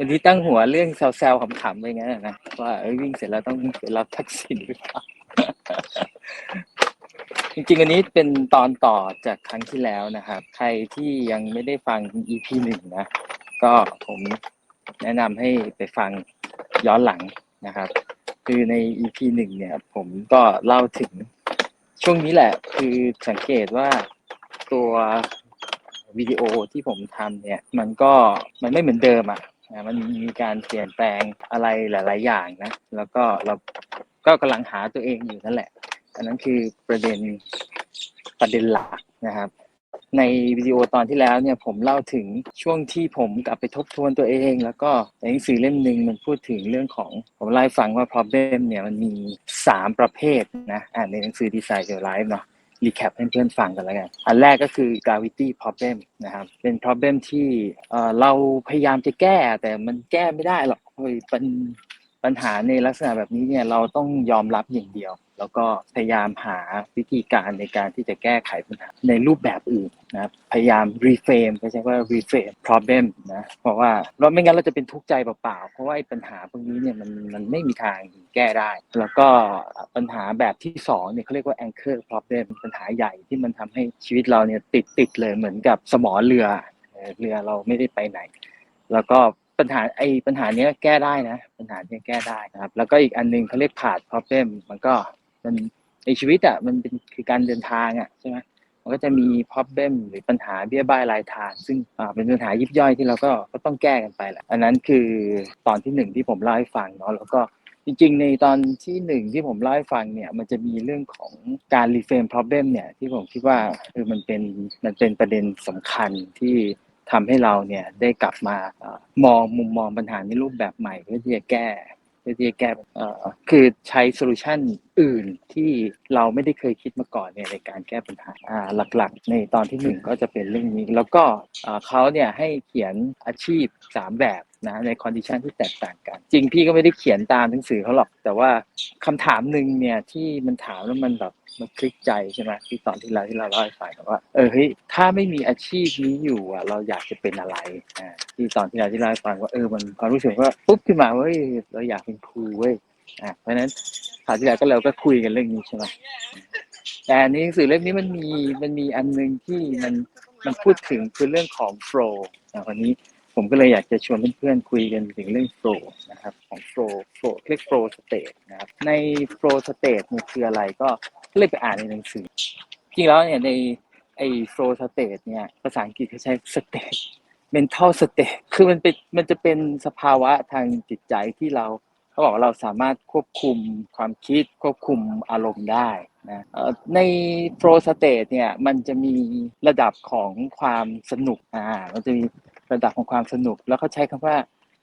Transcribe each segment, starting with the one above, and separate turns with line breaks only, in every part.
วันนี้ตั้งหัวเรื่องแซวๆขำๆไปงั้นนะว่าวิ่งเสร็จแล้วต้องไปรับทักษิณหรือเปล่าจริงๆ อันนี้เป็นตอนต่อจากครั้งที่แล้วนะครับ ใครที่ยังไม่ได้ฟัง EP หนึ่งนะ ก็ผมแนะนำให้ไปฟังย้อนหลังนะครับ คือใน EP หนึ่งเนี่ย ผมก็เล่าถึงช่วงนี้แหละ คือสังเกตว่าตัววิดีโอที่ผมทำเนี่ย มันก็มันไม่เหมือนเดิมอะ นะมันมีการเปลี่ยนแปลงอะไรหลาย ๆ อย่างนะ แล้วก็เราก็กำลังหาตัวเองอยู่นั่นแหละ อันนั้นคือประเด็นประเด็นหลักนะครับ ในวิดีโอตอนที่แล้วเนี่ยผมเล่าถึงช่วงที่ผมกลับไปทบทวนตัวเอง แล้วก็ในหนังสือเล่มหนึ่งมันพูดถึงเรื่องของผมเล่ฟังว่า problem เนี่ยมันมีสามประเภทนะอ่านในหนังสือ Design Your Life เนาะ รีแคปให้เพื่อนฟังกันแล้วกัน อันแรกก็คือ gravity problem นะครับ เป็น problem ที่เราพยายามจะแก้แต่มันแก้ไม่ได้หรอกเฮ้ยเป็นปัญหาในลักษณะแบบนี้เนี่ยเราต้องยอมรับอย่างเดียว แล้วก็พยายามหาวิธีการในการที่จะแก้ไขปัญหาในรูปแบบอื่นนะครับพยายาม reframe ใช่ว่า reframe problem นะเพราะว่าเราไม่งั้นเราจะเป็นทุกข์ใจเปล่าๆเพราะว่าไอ้ปัญหาพวกนี้เนี่ยมันมันไม่มีทางแก้ได้ แล้วก็ปัญหาแบบที่สองเนี่ยเขาเรียกว่า anchor problem ปัญหาใหญ่ที่มันทำให้ชีวิตเราเนี่ยติดติดเลยเหมือนกับสมอเรือเรือเราไม่ได้ไปไหน แล้วก็ปัญหาไอ้ปัญหาเนี้ยแก้ได้นะ ปัญหาเนี้ยแก้ได้นะครับ แล้วก็อีกอันหนึงเขาเรียกผาน problem มันก็ มันในชีวิตอะมันเป็นคือการเดินทางอะใช่ไหมมันก็จะมี problem หรือปัญหาเบี้ยบ้ายรายทาง ซึ่งเป็นปัญหายิบย่อยที่เราก็ก็ต้องแก้กันไปแหละอันนั้นคือตอนที่หนึ่งที่ผมเล่าให้ฟังเนาะแล้วก็จริงๆ ในตอนที่หนึ่งที่ผมเล่าให้ฟังเนี่ยมันจะมีเรื่องของการ reframe problem เนี่ยที่ผมคิดว่าคือมันเป็นมันเป็นประเด็นสำคัญที่ทำให้เราเนี่ยได้กลับมามองมุมมองปัญหาในรูปแบบใหม่เพื่อที่จะแก้ พื่อที่จะแก้คือใช้โซลูชันอื่นที่เราไม่ได้เคยคิดมาก่อนเนี่ยในการแก้ปัญหาหลักๆ ในตอนที่หนึ่งก็จะเป็นเรื่องนี้ แล้วก็เอ่อเขาเนี่ยให้เขียนอาชีพสามแบบนะในคอนดิชันที่แตกต่างกัน จริงพี่ก็ไม่ได้เขียนตามหนังสือเขาหรอก แต่ว่าคำถามหนึ่งเนี่ยที่มันถามแล้วมันแบบมันคลิกใจใช่ไหมที่ตอนที่เราที่เราเล่าให้ฟังว่าเออเฮ้ยถ้าไม่มีอาชีพนี้อยู่อะเราอยากจะเป็นอะไรอ่าที่ตอนที่เราที่เราให้ฟังว่าเออมันความรู้สึกว่าปุ๊บขึ้นมาเว้ยเราอยากเป็นครูเว้ยอ่าเพราะฉะนั้นคราวที่แล้วก็เราก็คุยกันเรื่องนี้ใช่ไหมแต่อันนี้หนังสือเล่มนี้มันมีมันมีอันหนึ่งที่มันมันพูดถึงคือเรื่องของ flow อ่าวันนี้ ผมก็เลยอยากจะชวนเพื่อนๆคุยกันถึงเรื่อง flow นะครับของ flow flow เรียก flow state นะครับใน flow state เนี่ยคืออะไรก็เลยไปอ่านในหนังสือ จริงแล้วเนี่ยในไอ้ flow state เนี่ยภาษาอังกฤษเขาใช้ state mental state คือมันเป็นมันจะเป็นสภาวะทางจิตใจที่เราเขาบอกว่าเราสามารถควบคุมความคิดควบคุมอารมณ์ได้นะใน flow state เนี่ยมันจะมีระดับของความสนุกอ่ามันจะมี ระดับของความสนุก แล้วเขาใช้คำว่า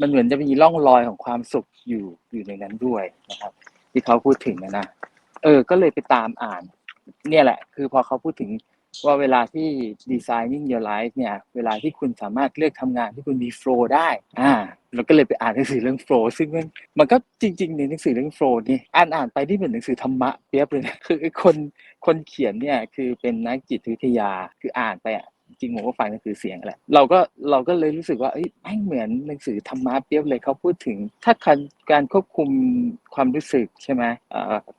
มันเหมือนจะมีร่องรอยของความสุขอยู่อยู่ในนั้นด้วยนะครับ ที่เขาพูดถึงนะนะเออ ก็เลยไปตามอ่าน เนี่ยแหละ คือพอเขาพูดถึงว่าเวลาที่ designing your life เนี่ย เวลาที่คุณสามารถเลือกทำงานที่คุณมี flow ได้ อ่าเราก็เลยไปอ่านหนังสือเรื่อง flow ซึ่งมันมันก็จริง ๆ ในหนังสือเรื่อง flow นี่อ่านอ่านไปที่เหมือนหนังสือธรรมะเปียบเลยนะคือคนคนเขียนเนี่ยคือเป็นนักจิตวิทยาคืออ่านไปอะ จริงผมก็ฟังหนังสือเสียงแหละเราก็เราก็เลยรู้สึกว่าเอ้ยแม่งเหมือนหนังสือธรรมะเปรียบเลยเขาพูดถึง ถ้าการการควบคุมความรู้สึกใช่ไหม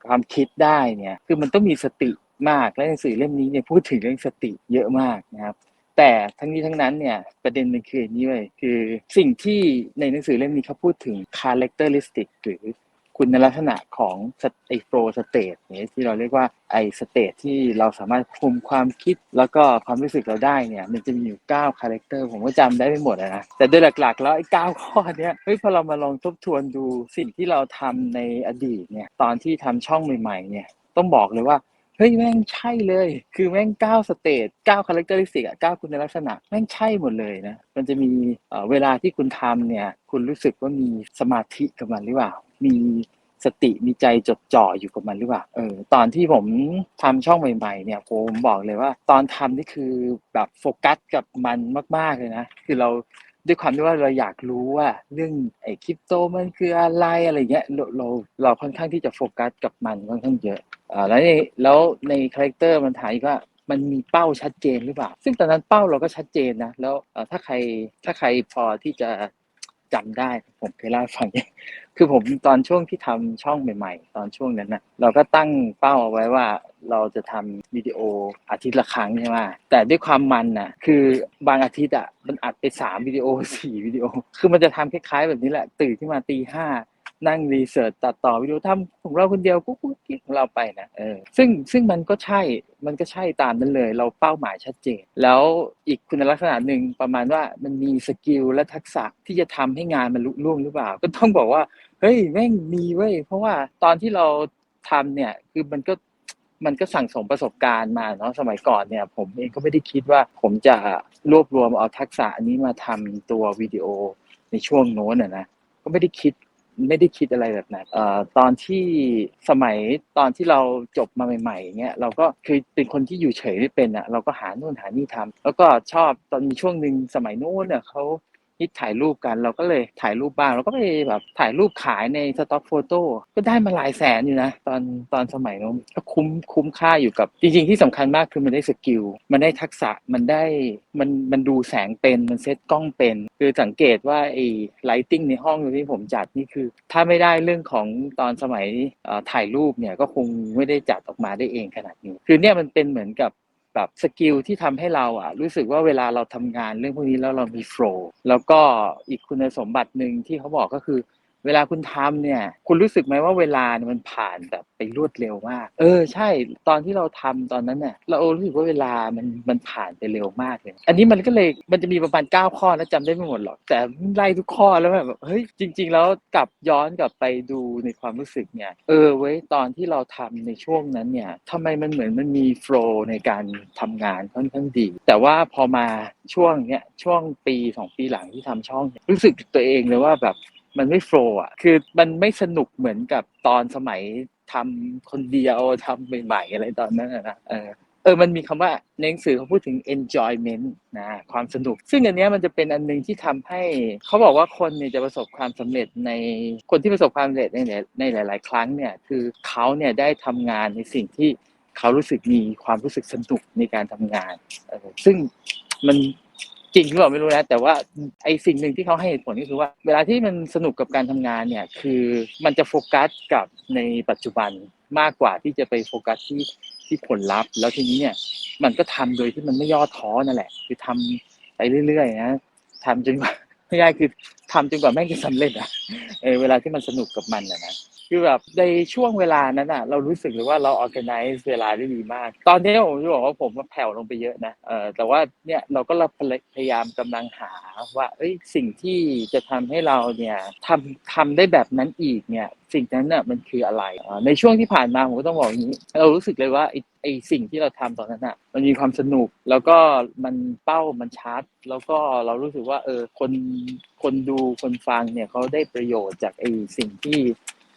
ความคิดได้เนี่ยคือมันต้องมีสติมากและหนังสือเล่มนี้เนี่ยพูดถึงเรื่องสติเยอะมากนะครับแต่ทั้งนี้ทั้งนั้นเนี่ยประเด็นมันคืออนนี้เลยคือสิ่งที่ในหนังสือเล่มนี้เขาพูดถึง characteristic หรือ คุณลักษณะของไอโฟสเตทเนี่ยที่เราเรียกว่าไอสเตทที่เราสามารถคุมความคิดแล้วก็ความรู้สึกเราได้เนี่ยมันจะมีอยู่9คาแรคเตอร์ผมก็จำได้ไม่หมดนะแต่โดยหลักๆ แล้วไอ้9ข้อเนี้ยเฮ้ยพอเรามาลองทบทวนดูสิ่งที่เราทำในอดีตเนี่ยตอนที่ทำช่องใหม่ๆเนี่ยต้องบอกเลยว่า ฮ้ยแม่งใช่เลย คือแม่งเก้าสเตจเก้าคาแรคเตอร์ลิสติกอะเก้าคุณลักษณะ แม่งใช่หมดเลยนะ มันจะมีเวลาที่คุณทำเนี่ย คุณรู้สึกว่ามีสมาธิกับมันหรือเปล่า มีสติมีใจจดจ่ออยู่กับมันหรือเปล่า เออ ตอนที่ผมทำช่องใหม่ๆเนี่ยผมบอกเลยว่า ตอนทำนี่คือแบบโฟกัสกับมันมากๆเลยนะ คือเราด้วยความที่ว่าเราอยากรู้ว่าเรื่องไอ้คริปโตมันคืออะไรอะไรเงี้ยเราเราเราค่อนข้างที่จะโฟกัสกับมันค่อนข้างเยอะ อ่าแล้วในแล้วในคาแรคเตอร์มันถามอีกว่ามันมีเป้าชัดเจนหรือเปล่า ซึ่งตอนนั้นเป้าเราก็ชัดเจนนะ แล้วอ่อถ้าใครถ้าใครพอที่จะจำได้ผมเคยเล่าฟังคือผมตอนช่วงที่ทำช่องใหม่ๆ ตอนช่วงนั้นนะเราก็ตั้งเป้าเอาไว้ว่าเราจะทำวิดีโออาทิตย์ละครั้งใช่ไหมแต่ด้วยความมันน่ะคือบางอาทิตย์อะมันอัดไปสามวิดีโอสี่วิดีโอ คือมันจะทำคล้ายๆแบบนี้แหละ ตื่นขึ้นมาตีห้า นั่งรีเสิร์ชตัดต่อวิดีโอทำของเราคนเดียวกุ๊กกุ๊กกิ๊กของเราไปนะเออซึ่งซึ่งมันก็ใช่มันก็ใช่ตามนั้นเลย เราเป้าหมายชัดเจน แล้วอีกคุณลักษณะหนึ่งประมาณว่ามันมีสกิลและทักษะที่จะทำให้งานมันลุล่วงหรือเปล่า ก็ต้องบอกว่าเฮ้ยแม่งมีเว้ยเพราะว่าตอนที่เราทำเนี่ยคือมันก็มันก็สั่งสมประสบการณ์มาเนาะสมัยก่อนเนี่ย ผมเองก็ไม่ได้คิดว่าผมจะรวบรวมเอาทักษะอันนี้มาทำตัววิดีโอในช่วงโน้นอะนะก็ไม่ได้คิด ไม่ได้คิดอะไรแบบนั้นเอ่อตอนที่สมัยตอนที่เราจบมาใหม่ๆเงี้ยเราก็คือเป็นคนที่อยู่เฉยไม่เป็นอะเราก็หาโน่นหานี่ทำแล้วก็ชอบตอนมีช่วงหนึ่งสมัยโน้นเนี่ยเขา ฮิตถ่ายรูปกันเราก็เลยถ่ายรูปบ้างเราก็ไปแบบถ่ายรูปขายในสต็อกโฟโต้ก็ได้มาหลายแสนอยู่นะ ตอนตอนสมัยโน้นก็คุ้มคุ้มค่าอยู่กับ จริง ๆ ที่สำคัญมากคือมันได้สกิลมันได้ทักษะมันได้มันมันดูแสงเป็นมันเซตกล้องเป็น คือสังเกตว่าไอ้ไลติ้งในห้องที่ผมจัดนี่คือ ถ้าไม่ได้เรื่องของตอนสมัยถ่ายรูปเนี่ยก็คงไม่ได้จัดออกมาได้เองขนาดนี้ คือเนี่ยมันเป็นเหมือนกับ แบบสกิลที่ทำให้เราอะรู้สึกว่าเวลาเราทำงานเรื่องพวกนี้แล้วเรามีโฟล์แล้วก็อีกคุณสมบัติหนึ่งที่เขาบอกก็คือ เวลาคุณทำเนี่ย คุณรู้สึกไหมว่าเวลาเนี่ยมันผ่านแบบไปรวดเร็วมาก เออ ใช่ ตอนที่เราทำตอนนั้นเนี่ยเรารู้สึกว่าเวลามันมันผ่านไปเร็วมากเลย อันนี้มันก็เลยมันจะมีประมาณ 9 ข้อนะจำได้ไม่หมดหรอก แต่ไล่ทุกข้อแล้วแบบเฮ้ยจริง ๆ แล้วกลับย้อนกลับไปดูในความรู้สึกเนี่ย เออเว้ยตอนที่เราทำในช่วงนั้นเนี่ยทำไมมันเหมือนมันมีโฟล์ในการทำงานค่อนข้างดี แต่ว่าพอมาช่วงเนี้ยช่วงปีสองปีหลังที่ทำช่อง รู้สึกตัวเองเลยว่าแบบ มันไม่โฟล์อะคือมันไม่สนุกเหมือนกับตอนสมัยทำคนเดียวทำใหม่ๆอะไรตอนนั้นนะเออเออ มันมีคำว่าในหนังสือเขาพูดถึง enjoyment นะ ความสนุก ซึ่งอันนี้มันจะเป็นอันหนึงที่ทำให้ เขาบอกว่าคนเนี่ยจะประสบความสำเร็จใน คนที่ประสบความสำเร็จในหลายในหลาย ๆ ครั้งเนี่ย คือเขาเนี่ยได้ทำงานในสิ่งที่เขารู้สึกมีความรู้สึกสนุกในการทำงานเออซึ่งมัน จริงหรือเปล่าไม่รู้นะแต่ว่าไอสิ่งหนึ่งที่เขาให้เหตุผลก็คือว่า เวลาที่มันสนุกกับการทำงานเนี่ยคือมันจะโฟกัสกับในปัจจุบันมากกว่าที่จะไปโฟกัสที่ที่ผลลัพธ์ แล้วทีนี้เนี่ยมันก็ทำโดยที่มันไม่ย่อท้อนั่นแหละ คือทำไปเรื่อยๆนะทำจนกว่าง่ายคือทำจนกว่าแม่งจะสำเร็จอะเออเวลาที่มันสนุกกับมันอะนะ คือแบบในช่วงเวลานั้นอะเรารู้สึกเลยว่าเรา organize เวลาได้ดีมาก ตอนนี้ผมจะบอกว่าผมมันแผ่วลงไปเยอะนะเออแต่ว่าเนี่ยเราก็พยายามกำลังหาว่าเอ้ยสิ่งที่จะทำให้เราเนี่ยทำทำได้แบบนั้นอีกเนี่ยสิ่งนั้นน่ะมันคืออะไร ในช่วงที่ผ่านมาผมก็ต้องบอกอย่างนี้ เรารู้สึกเลยว่าไอ้ไอสิ่งที่เราทำตอนนั้นน่ะมันมีความสนุกแล้วก็มันเป้ามันชัด แล้วก็เรารู้สึกว่าเออคนคนดูคนฟังเนี่ยเขาได้ประโยชน์จากไอ้สิ่งที่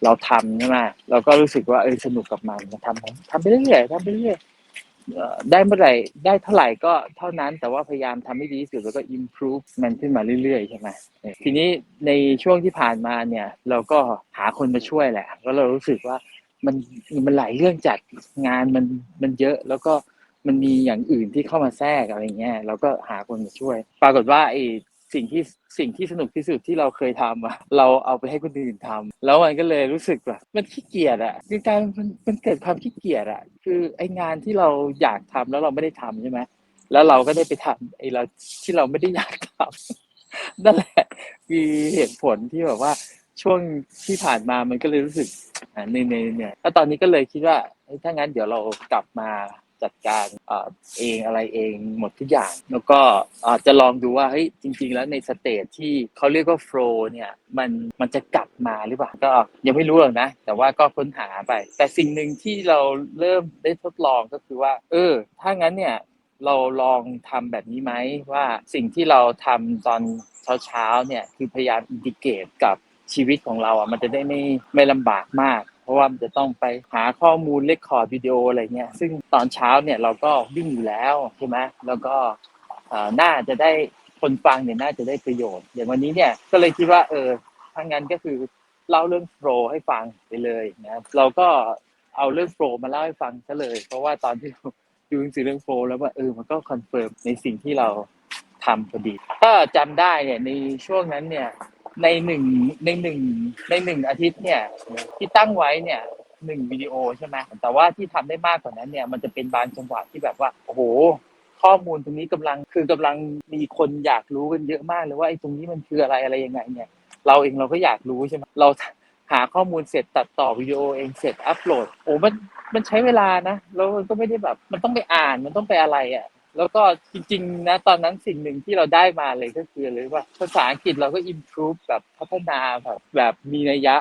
เราทำใช่ไหมเราก็รู้สึกว่าเออสนุกกับมันทำทำไปเรื่อยๆทำไปเรื่อยๆเอ่อได้เมื่อไหร่ได้เท่าไหร่ก็เท่านั้นแต่ว่าพยายามทำให้ดีที่สุดแล้วก็ improve มันขึ้นมาเรื่อยๆใช่ไหมเออทีนี้ในช่วงที่ผ่านมาเนี่ย เราก็หาคนมาช่วยแหละแล้วเรารู้สึกว่ามันมันหลายเรื่องจัดงานมันมันเยอะแล้วก็มันมีอย่างอื่นที่เข้ามาแทรกอะไรเงี้ยเราก็หาคนมาช่วย ปรากฏว่าไอ้ สิ่งที่สิ่งที่สนุกที่สุดที่เราเคยทำอะเราเอาไปให้คนอื่นทำแล้วมันก็เลยรู้สึกแบบมันขี้เกียจอะคือการมันมันเกิดความขี้เกียจอะคือไองานที่เราอยากทำแล้วเราไม่ได้ทำใช่ไหมแล้วเราก็ได้ไปทำไอเราที่เราไม่ได้อยากทำนั่นแหละคือเหตุผลที่แบบว่าช่วงที่ผ่านมามันก็เลยรู้สึกอ่าเหนื่อยๆเนี่ยแล้วตอนนี้ก็เลยคิดว่าถ้างั้นเดี๋ยวเรากลับมา จัดการเองอะไรเองหมดทุกอย่าง แล้วก็จะลองดูว่าเฮ้ยจริง ๆ แล้วในสเตจที่เขาเรียกว่าโฟล์เนี่ยมันมันจะกลับมาหรือเปล่าก็ยังไม่รู้หรอกนะ แต่ว่าก็ค้นหาไป แต่สิ่งหนึ่งที่เราเริ่มได้ทดลองก็คือว่า เออ ถ้างั้นเนี่ยเราลองทำแบบนี้ไหมว่าสิ่งที่เราทำตอนเช้าๆเนี่ยคือพยายามอินดิเกตกับชีวิตของเราอะมันจะได้ไม่ไม่ลำบากมาก เพราะว่ามันจะต้องไปหาข้อมูลเลคคอร์ดวิดีโออะไรเงี้ยซึ่งตอนเช้าเนี่ยเราก็วิ่งอยู่แล้วใช่ไหมแล้วก็น่าจะได้คนฟังเนี่ยน่าจะได้ประโยชน์ อย่างวันนี้เนี่ยก็เลยคิดว่าเออถ้างั้นก็คือเล่าเรื่องโปรให้ฟังไปเลยนะเราก็เอาเรื่องโปรมาเล่าให้ฟังซะเลย เพราะว่าตอนที่เราดูหนังสือเรื่องโฟล์แล้วว่าเออมันก็คอนเฟิร์มในสิ่งที่เราทำพอดีก็จำได้เนี่ยในช่วงนั้นเนี่ย ในหนึ่งในหนึ่งในหนึ่งอาทิตย์เนี่ยที่ตั้งไว้เนี่ยหนึ่งวิดีโอใช่ไหมแต่ว่าที่ทำได้มากกว่านั้นเนี่ยมันจะเป็นบางจังหวะที่แบบว่าโอ้โห ข้อมูลตรงนี้กำลังคือกำลังมีคนอยากรู้กันเยอะมากเลยว่าไอ้ตรงนี้มันคืออะไรอะไรยังไงเนี่ย เราเองเราก็อยากรู้ใช่ไหมเราหาข้อมูลเสร็จตัดต่อวิดีโอเองเสร็จอัปโหลดโอ้มันมันใช้เวลานะแล้วมันก็ไม่ได้แบบ มันต้องไปอ่านมันต้องไปอะไรอะ แล้วก็จริงๆนะตอนนั้นสิ่งหนึ่งที่เราได้มาเลยก็คือเลยว่าภาษาอังกฤษเราก็ improve แบบพัฒนาแบบแบบมีนัยยะ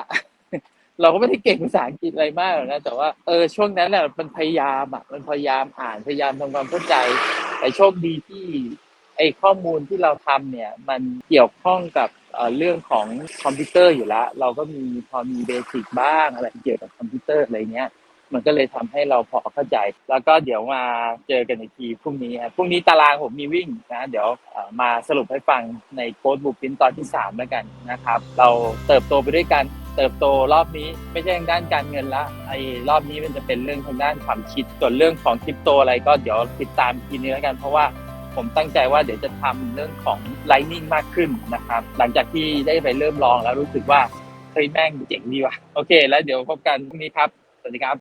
เราก็ไม่ได้เก่งภาษาอังกฤษอะไรมากหรอกนะแต่ว่าเออช่วงนั้นน่ะมันพยายามอะมันพยายามอ่านพยายามทำความเข้าใจ แต่โชคดีที่ไอข้อมูลที่เราทำเนี่ย มันเกี่ยวข้องกับเอ่อเรื่องของคอมพิวเตอร์อยู่แล้ว เราก็มีพอมีเบสิกบ้างอะไรเกี่ยวกับคอมพิวเตอร์อะไรเงี้ย มันก็เลยทำให้เราพอเข้าใจ แล้วก็เดี๋ยวมาเจอกันอีกทีพรุ่งนี้ครับพรุ่งนี้ตารางผมมีวิ่งนะเดี๋ยวมาสรุปให้ฟังในโค้ดบุกพินตอนที่สามแล้วกันนะครับ เราเติบโตไปด้วยกันเติบโตรอบนี้ไม่ใช่ทางด้านการเงินละไอ้รอบนี้มันจะเป็นเรื่องทางด้านความคิดส่วนเรื่องของคริปโตอะไรก็เดี๋ยวติดตามทีนึงแล้วกัน เพราะว่าผมตั้งใจว่าเดี๋ยวจะทำเรื่องของ Lightning มากขึ้นนะครับ หลังจากที่ได้ไปเริ่มลองแล้วรู้สึกว่าเฮ้ยแม่งเจ๋งดีว่ะโอเค แล้วเดี๋ยวพบกันพรุ่งนี้ครับ สวัสดีครับ